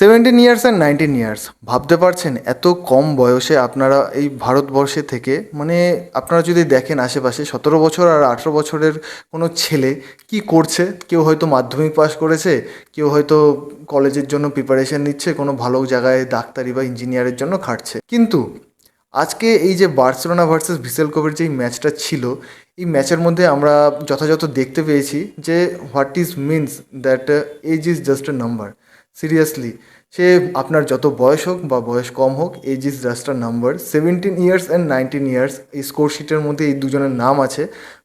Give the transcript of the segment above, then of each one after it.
Seventeen years and nineteen years ভাবতে পারছেন এত কম বয়সে আপনারা এই ভারতবর্ষে থেকে? মানে আপনারা যদি দেখেন আশেপাশে, সতেরো বছর আর আঠেরো বছরের কোনো ছেলে কি করছে? কেউ হয়তো মাধ্যমিক পাস করেছে, কেউ হয়তো কলেজের জন্য প্রিপারেশন নিচ্ছে, কোনো ভালো জায়গায় ডাক্তারি বা ইঞ্জিনিয়ারের জন্য খাটছে। কিন্তু আজকে এই যে বার্সেলোনা ভার্সেস ভিসেল কোভের যে ম্যাচটা ছিল, এই ম্যাচের মধ্যে আমরা যথাযথ দেখতে পেয়েছি যে what is means that age is just a number seriously সে আপনার যত বয়স হোক বা বয়স কম হোক age is just a number seventeen years and nineteen years এই স্কোর শিটের মধ্যে এই দুজনের নাম আছে।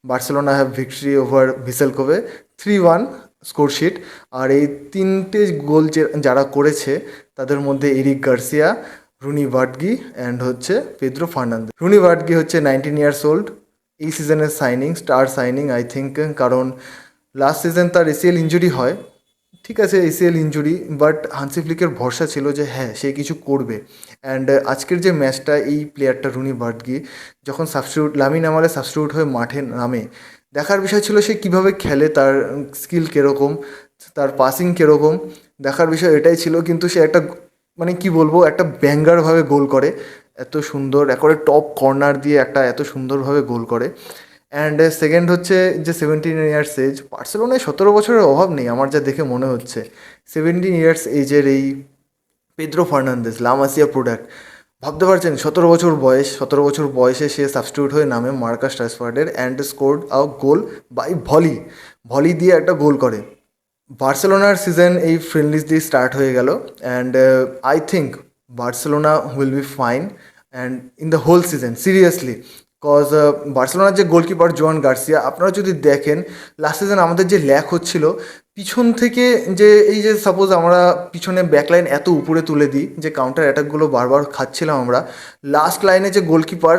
Barcelona have victory over Vissel Kobe three one score sheet আর এই তিনটে গোল যে যারা করেছে, তাদের মধ্যে এরিক গার্সিয়া রুনি ভাটগি অ্যান্ড হচ্ছে পেদ্রো ফার্নান্দেজ রুনি ভাটগি হচ্ছে নাইনটিন ইয়ার্স ওল্ড এই সিজনের signing star signing I think কারণ লাস্ট সিজন তার এসিএল ইঞ্জুরি হয়। ঠিক আছে এসিএল ইঞ্জুরি বাট হানসি ফ্লিকের ভরসা ছিল যে হ্যাঁ সে কিছু করবে। অ্যান্ড আজকের যে ম্যাচটা এই প্লেয়ারটা রুনি বার্ডগি যখন সাবস্টিটিউট লামিন আমালে সাবস্টিটিউট হয়ে মাঠে নামে, দেখার বিষয় ছিল সে কীভাবে খেলে, তার স্কিল কীরকম, তার পাসিং কীরকম, দেখার বিষয় এটাই ছিল, কিন্তু সে একটা মানে কি বলব, একটা ব্যাঙ্গারভাবে গোল করে, এত সুন্দর, একবারে টপ কর্নার দিয়ে একটা এত সুন্দরভাবে গোল করে। অ্যান্ড সেকেন্ড হচ্ছে যে সেভেন্টিন ইয়ার্স এজ বার্সেলোনায় সতেরো বছরের অভাব নেই আমার যা দেখে মনে হচ্ছে। সেভেন্টিন ইয়ার্স এজের এই পেদ্রো ফার্নান্দেস লামাসিয়া প্রোডাক্ট ভাবতে পারছেন, সতেরো বছর বয়স, সতেরো বছর বয়সে সে সাবস্টিটিউট হয়ে নামে Marcus ট্রান্সফার্ডের and scored a goal by volley volley দিয়ে একটা গোল করে। বার্সেলোনার সিজন এই ফ্রেন্ডলিস দিয়ে স্টার্ট হয়ে গেল। And I think Barcelona will be fine and in the whole season seriously cause বার্সেলোনার যে গোলকিপার জোয়ান গার্সিয়া আপনারা যদি দেখেন লাস্ট সিজন আমাদের যে ল্যাক হচ্ছিল, পিছন থেকে যে, এই যে সাপোজ আমরা পিছনে ব্যাকলাইন এত উপরে তুলে দিই, যে কাউন্টার অ্যাটাকগুলো বারবার খাচ্ছিলাম আমরা লাস্ট লাইনে যে গোলকিপার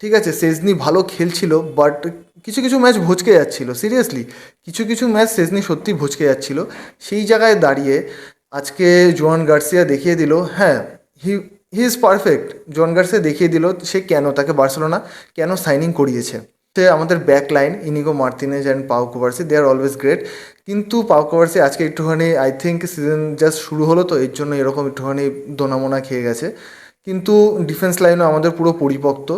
ঠিক আছে সেজনি ভালো খেলছিল বাট কিছু কিছু ম্যাচ ভচকে যাচ্ছিল সিরিয়াসলি কিছু কিছু ম্যাচ সেজনি সত্যি ভচকে যাচ্ছিল। সেই জায়গায় দাঁড়িয়ে আজকে জোয়ান গার্সিয়া দেখিয়ে দিল হ্যাঁ হি হি ইজ পারফেক্ট জন গার্সে দেখিয়ে দিল সে কেন তাকে বার্সেলোনা কেন সাইনিং করিয়েছে। সে আমাদের back line Inigo Martinez and Pau Cubarsi they are always great কিন্তু পাও কোভার্সি আজকে একটুখানি আই থিঙ্ক সিজন জাস্ট শুরু হলো তো, এর জন্য এরকম একটুখানি দোনামোনা খেয়ে গেছে। কিন্তু ডিফেন্স লাইনও আমাদের পুরো পরিপক্ত।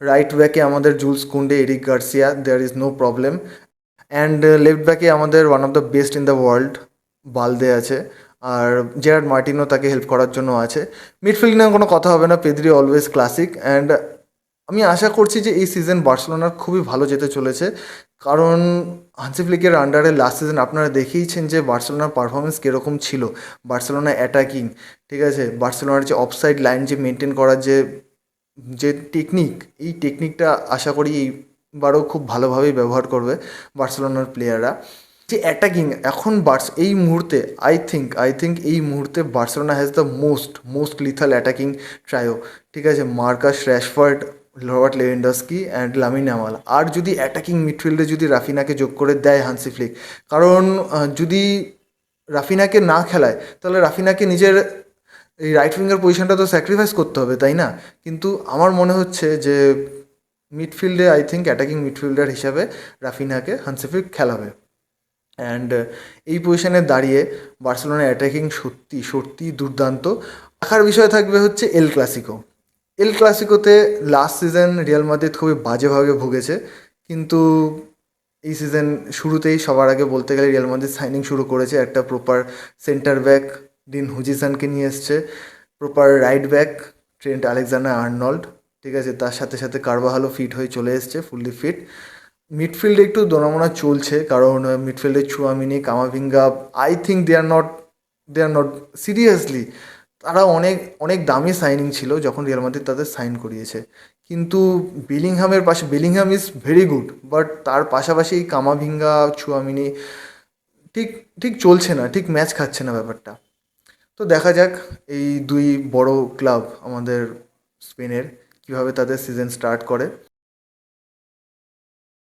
রাইট ব্যাকে আমাদের Jules Kounde Eric Garcia there is no problem and left ব্যাকে আমাদের one of the best in the world Balde আছে। আর জেরার্ড মার্টিনও তাকে হেল্প করার জন্য আছে। মিডফিল্ড নিয়ে কোনো কথা হবে না পেদ্রি অলওয়েজ ক্লাসিক অ্যান্ড আমি আশা করছি যে এই সিজন বার্সেলোনার খুবই ভালো যেতে চলেছে। কারণ হান্সি ফ্লিকের আন্ডারে লাস্ট সিজন আপনারা দেখেইছেন যে বার্সেলোনার পারফরমেন্স কীরকম ছিল। বার্সেলোনা অ্যাটাকিং ঠিক আছে? বার্সেলোনার যে অফসাইড লাইন যে মেনটেন করার যে যে টেকনিক এই টেকনিকটা আশা করি এইবারও খুব ভালোভাবেই ব্যবহার করবে বার্সেলোনার প্লেয়াররা যে অ্যাটাকিং এখন বার্স এই মুহূর্তে আই থিঙ্ক আই থিঙ্ক এই মুহূর্তে Barcelona has the most most lethal attacking trio ঠিক আছে? Marcus Rashford Robert Lewandowski and Lamine Yamal আর যদি অ্যাটাকিং মিডফিল্ডে যদি রাফিনাকে যোগ করে দেয় হানসি ফ্লিক কারণ যদি রাফিনাকে না খেলায়, তাহলে রাফিনাকে নিজের, এই রাইট উইঙ্গার পজিশনটা তো স্যাক্রিফাইস করতে হবে, তাই না? কিন্তু আমার মনে হচ্ছে যে মিডফিল্ডে আই থিঙ্ক অ্যাটাকিং মিডফিল্ডার হিসাবে রাফিনাকে হানসিফিক খেলাবে। অ্যান্ড এই পজিশনে দাঁড়িয়ে বার্সেলোনা অ্যাটাকিং সত্যি সত্যি দুর্দান্ত। দেখার বিষয় থাকবে হচ্ছে এল ক্লাসিকো এল ক্লাসিকোতে লাস্ট সিজন রিয়াল মাদ্রিদ খুবই বাজেভাবে ভুগেছে। কিন্তু এই সিজন শুরুতেই সবার আগে বলতে গেলে রিয়াল মাদ্রিদ সাইনিং শুরু করেছে। একটা প্রপার সেন্টার ব্যাক ডিন হুজিসানকে নিয়ে এসছে। Proper right back Trent Alexander Arnold ঠিক আছে, তার সাথে সাথে কারবাহালও ফিট হয়ে চলে এসছে ফুললি ফিট মিডফিল্ডে একটু দোনামোনা চলছে, কারণ মিডফিল্ডে Tchouameni Camavinga I think they are not they are not seriously তারা অনেক অনেক দামি সাইনিং ছিল যখন রিয়াল মাদ্রিদ তাদের সাইন করিয়েছে। কিন্তু বিলিংহামের পাশে Bellingham is very good but তার পাশাপাশি কামাভিঙ্গা চুয়ামিনি ঠিক ঠিক চলছে না, ঠিক ম্যাচ খাচ্ছে না ব্যাপারটা। তো দেখা যাক এই দুই বড় ক্লাব আমাদের স্পেনের কীভাবে তাদের সিজন স্টার্ট করে।